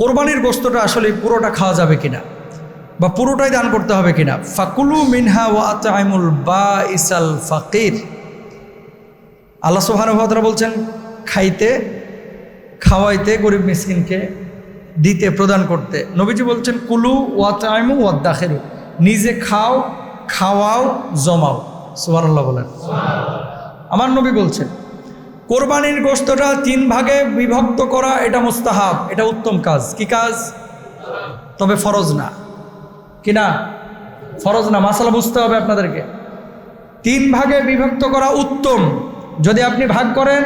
কোরবানির গোস্তটা আসলে পুরোটা খাওয়া যাবে কিনা? বা পুরোটাই দান করতে হবে কিনা? ফাকুলু মিনহা ওয়া আতাইমুল বা ইসাল ফাকির। আল্লাহ সুবহানুভাতরা বলছেন খাইতে খাওয়াইতে গরিব মিসকিনকে দিতে প্রদান করতে। নবীজি বলছেন কুলু ওয়াতাইমু ওয়াদ্দাখেরু নিজে খাও খাওয়াও জমাও। সুবহানাল্লাহ বলেন। আমার নবী বলছেন কোরবানির গোস্তটা তিন ভাগে বিভক্ত করা, এটা মুস্তাহাব, এটা উত্তম কাজ। কি কাজ? তবে ফরজ না। কি না? ফরজ না। মাসালা বুঝতে হবে আপনাদেরকে। তিন ভাগে বিভক্ত করা উত্তম। যদি আপনি ভাগ করেন,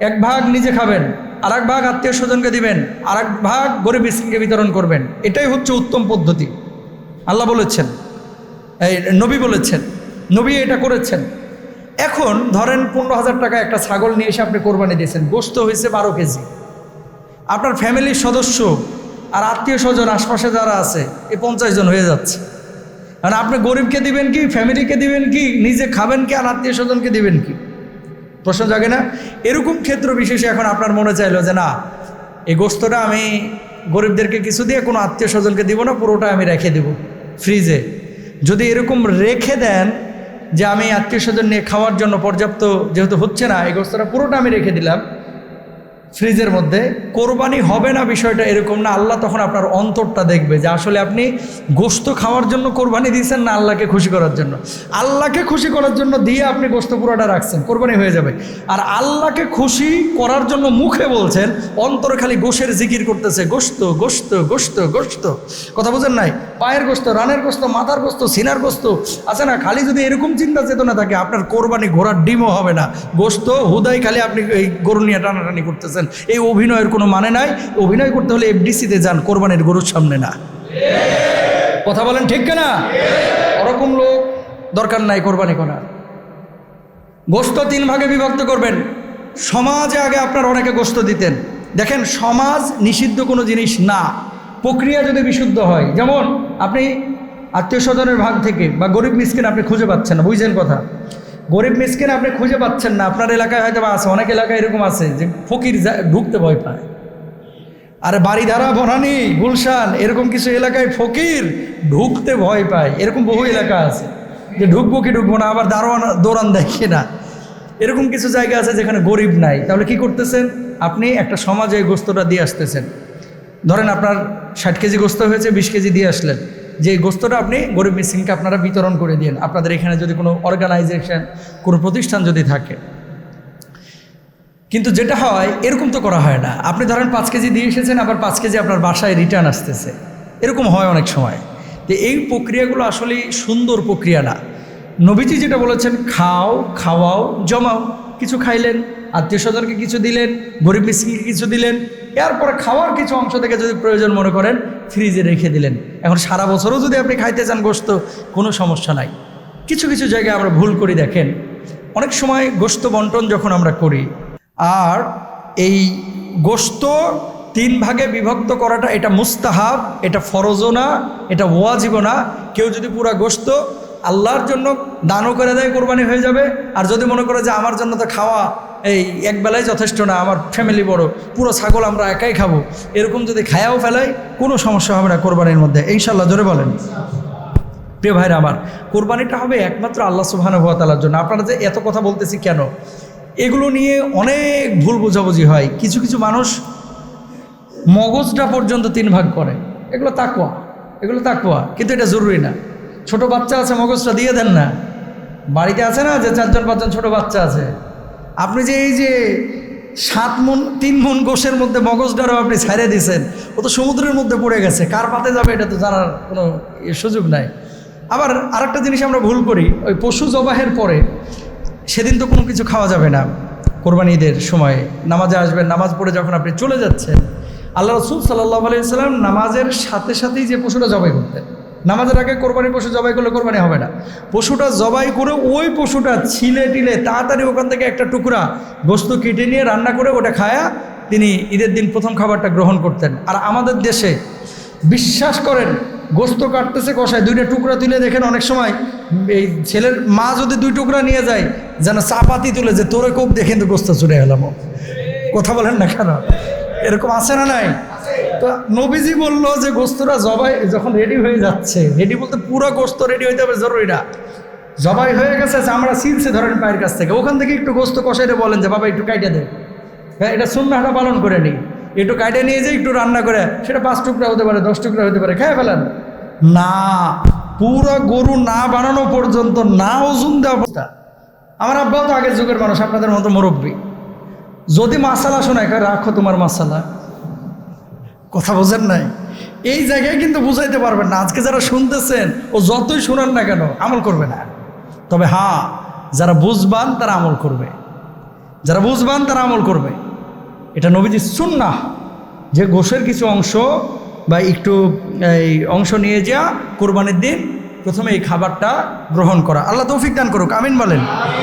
এক ভাগ নিজে খাবেন আর এক ভাগ আত্মীয় স্বজনকে দিবেন আর এক ভাগ গরিব মিসকিনকে বিতরণ করবেন, এটাই হচ্ছে উত্তম পদ্ধতি। আল্লাহ বলেছেন, এই নবী বলেছেন, নবী এটা করেছেন। এখন ধরেন পনেরো হাজার টাকা একটা ছাগল নিয়ে এসে আপনি কোরবানি দিয়েছেন, গোস্ত হয়েছে বারো কেজি। আপনার ফ্যামিলির সদস্য আর আত্মীয় স্বজন, আশপাশে যারা আছে এ পঞ্চাশ জন হয়ে যাচ্ছে। আর আপনি গরিবকে দিবেন কি, ফ্যামিলিকে দিবেন কি, নিজে খাবেন কি, আর আত্মীয় স্বজনকে দিবেন কি? প্রশ্ন জাগে না? এরকম ক্ষেত্র বিশেষে এখন আপনার মনে চাইলো যে না, এই গোস্তটা আমি গরিবদেরকে কিছু দিয়ে, কোনো আত্মীয় স্বজনকে দিব না, পুরোটা আমি রেখে দেব ফ্রিজে। যদি এরকম রেখে দেন যে আমি আত্মীয় স্বজন নিয়ে খাওয়ার জন্য পর্যাপ্ত যেহেতু হচ্ছে না, এই গোস্তটা পুরোটা আমি রেখে দিলাম। ফ্রিজের মধ্যে, কোরবানি হবে না বিষয়টা এরকম না, আল্লাহ তখন আপনার অন্তরটা দেখবে যে আসলে আপনি গোস্ত খাওয়ার জন্য কোরবানি দিয়েছেন না আল্লাহকে খুশি করার জন্য। আল্লাহকে খুশি করার জন্য দিয়ে আপনি গোস্ত পুরোটা রাখছেন, কোরবানি হয়ে যাবে। আর আল্লাহকে খুশি করার জন্য মুখে বলছেন, অন্তরে খালি গোশের জিকির করতেছে গোস্ত গোস্ত গোস্ত গোস্ত কথা বুঝেন নাই? পায়ের গোস্ত রানের গোস্ত মাথার গোস্ত সিনার গোস্ত আছে না, খালি যদি এরকম চিন্তা চেতনা থাকে, আপনার কোরবানি ঘোড়ার ডিমও হবে না। গোস্ত হুদাই খালি আপনি এই গরু নিয়ে টানাটানি করতেছেন। এই অভিনয়ের কোনো মানে নাই। অভিনয় করতে হলে এফডিসিতে যান, কোরবানির গরুর সামনে না। কথা বলেন ঠিক না ওরকম লোক দরকার নাই কোরবানি করার। গোস্ত তিন ভাগে বিভক্ত করবেন। সমাজে আগে আপনার অনেকে গোস্ত দিতেন। দেখেন, সমাজ নিষিদ্ধ কোনো জিনিস না। প্রক্রিয়া যদি বিশুদ্ধ হয়, যেমন আপনি আত্মীয় স্বজনের ভাগ থেকে বা গরিব মিসকিন আপনি খুঁজে পাচ্ছেন না, বুঝছেন কথা? গরিব মিসকিন আপনি খুঁজে পাচ্ছেন না। আপনার এলাকায় হয়তো বা আছে, অনেক এলাকায় এরকম আছে যে ফকির ঢুকতে ভয় পায়। আর বাড়িধারা বনানি, গুলশান, এরকম কিছু এলাকায় ফকির ঢুকতে ভয় পায়। এরকম বহু এলাকা আছে। যে ঢুকবো কি ঢুকবো না, আবার দারোয়ান, দৌড়ান দেখে না। এরকম কিছু জায়গা আছে যেখানে গরিব নাই। তাহলে কি করতেছেন? আপনি একটা সমাজে গোস্তটা দিয়ে আসতেছেন। ধরেন আপনার ষাট কেজি গোস্ত হয়েছে, বিশ কেজি দিয়ে আসলেন। যে গোস্তটা আপনি গরিব মিসিংকে আপনারা বিতরণ করে দিন আপনাদের এখানে যদি কোনো অর্গানাইজেশন কোনো প্রতিষ্ঠান যদি থাকে। কিন্তু যেটা হয়, এরকম তো করা হয় না। আপনি ধরেন পাঁচ কেজি দিয়ে এসেছেন, আবার পাঁচ কেজি আপনার বাসায় রিটার্ন আসতেছে। এরকম হয় অনেক সময়। তো এই প্রক্রিয়াগুলো আসলে সুন্দর প্রক্রিয়া না। নবীজি যেটা বলেছেন, খাও, খাওয়াও, জমাও। কিছু খাইলেন আত্মীয় স্বজনকে কিছু দিলেন, গরিব মিসকিনকে কিছু দিলেন এরপরে খাওয়ার কিছু অংশ থেকে যদি প্রয়োজন মনে করেন ফ্রিজে রেখে দিলেন। এখন সারা বছরও যদি আপনি খাইতে চান গোস্ত কোনো সমস্যা নাই। কিছু কিছু জায়গায় আমরা ভুল করি, দেখেন। অনেক সময় গোস্ত বন্টন যখন আমরা করি, আর এই গোস্ত তিন ভাগে বিভক্ত করাটা, এটা মুস্তাহাব, এটা ফরজও না, এটা ওয়াজিবও না। কেউ যদি পুরা গোস্ত আল্লাহর জন্য দানও করে দেয়, কোরবানি হয়ে যাবে, আর যদি মনে করে যে আমার জন্য তো খাওয়া এই একবেলায় যথেষ্ট না, আমার ফ্যামিলি বড়, পুরো ছাগল আমরা একাই খাব। এরকম যদি খায়াও ফেলাই, কোনো সমস্যা হবে না কোরবানির মধ্যে। ইনশাল্লাহ জোরে বলেন। প্রিয় ভাইরা আমার, কোরবানিটা হবে একমাত্র আল্লাহ সুবাহানুভাতালার জন্য। আপনারা যে এত কথা বলতেছি কেন? এগুলো নিয়ে অনেক ভুল বোঝাবুঝি হয়। কিছু কিছু মানুষ মগজটা পর্যন্ত তিন ভাগ করে। এগুলো তাকুয়া এগুলো তাকুয়া কিন্তু এটা জরুরি না। ছোট বাচ্চা আছে, মগজটা দিয়ে দেন না। বাড়িতে আছে না যে চারজন, পাঁচজন ছোট বাচ্চা আছে? আপনি যে এই যে সাত মন, তিন মন গোষের মধ্যে মগজটারও আপনি ছেড়ে দিয়েছেন ও তো সমুদ্রের মধ্যে পড়ে গেছে, কার পাতে যাবে এটা তো জানার কোনো সুযোগ নাই। আবার আরেকটা জিনিস আমরা ভুল করি, ওই পশু জবাহের পরে সেদিন তো কোনো কিছু খাওয়া যাবে না কোরবানি ঈদের সময়। নামাজে আসবেন, নামাজ পড়ে যখন আপনি চলে যাচ্ছেন, আল্লাহ রসুল সাল্লাহ আলাইসাল্লাম নামাজের সাথে সাথেই যে পশুটা জবাই করতেন। নামাজের আগে কোরবানি পশু জবাই করলে কোরবানি হবে না। পশুটা জবাই করে ওই পশুটা ছিলে টিলে তাড়াতাড়ি ওখান থেকে একটা টুকরা গোস্ত কেটে নিয়ে রান্না করে ওটা খায়া তিনি ঈদের দিন প্রথম খাবারটা গ্রহণ করতেন। আর আমাদের দেশে বিশ্বাস করেন, গোস্ত কাটতেছে কষায়, দুইটা টুকরা তুলে দেখেন অনেক সময় এই ছেলের মা যদি দুই টুকরা নিয়ে যায়, যেন চাপাতি তুলে যে তোরে কোপ দেখে কিন্তু গোস্ত চুরে গেলাম কথা বলেন না কেন? এরকম আছে না নাই? তো নবীজি বলল যে গোস্তরা জবাই যখন রেডি হয়ে যাচ্ছে রেডি বলতে পুরো গোস্ত রেডি হইতে হবে জরুরি না জবাই হয়ে গেছে আমরা সিলসে ধরেন পায়ের কাছ থেকে। ওখান থেকে একটু গোস্ত কষাইতে বলেন যে, বাবা, একটু কাইটে দেন হ্যাঁ এটা সুন্নাটা পালন করে নিই। একটু কাইটে নিয়ে যে একটু রান্না করে, সেটা পাঁচ টুকরা হতে পারে, দশ টুকরা হতে পারে, খেয়ে ফেলেন। না, পুরো গরু না বানানো পর্যন্ত, না ওজন দেওয়া অবস্থা আমার আব্বাও তো আগের যুগের মানুষ, আপনাদের মতো মুরব্বী। যদি মাসালা শোনায় রাখো তোমার মাসালা। কথা বোঝেন নাই? এই জায়গায় কিন্তু বুঝাইতে পারবেন না। আজকে যারা শুনতেছেন, ও যতই শোনান না কেন, আমল করবে না। তবে হ্যাঁ যারা বুঝবান, তারা আমল করবে। যারা বুঝবান, তারা আমল করবে। এটা নবীজি সুন্না যে গোশের কিছু অংশ বা একটু, এই অংশ নিয়ে যাওয়া কোরবানির দিন প্রথমে এই খাবারটা গ্রহণ করা। আল্লাহ তৌফিক দান করুক, আমিন বলেন।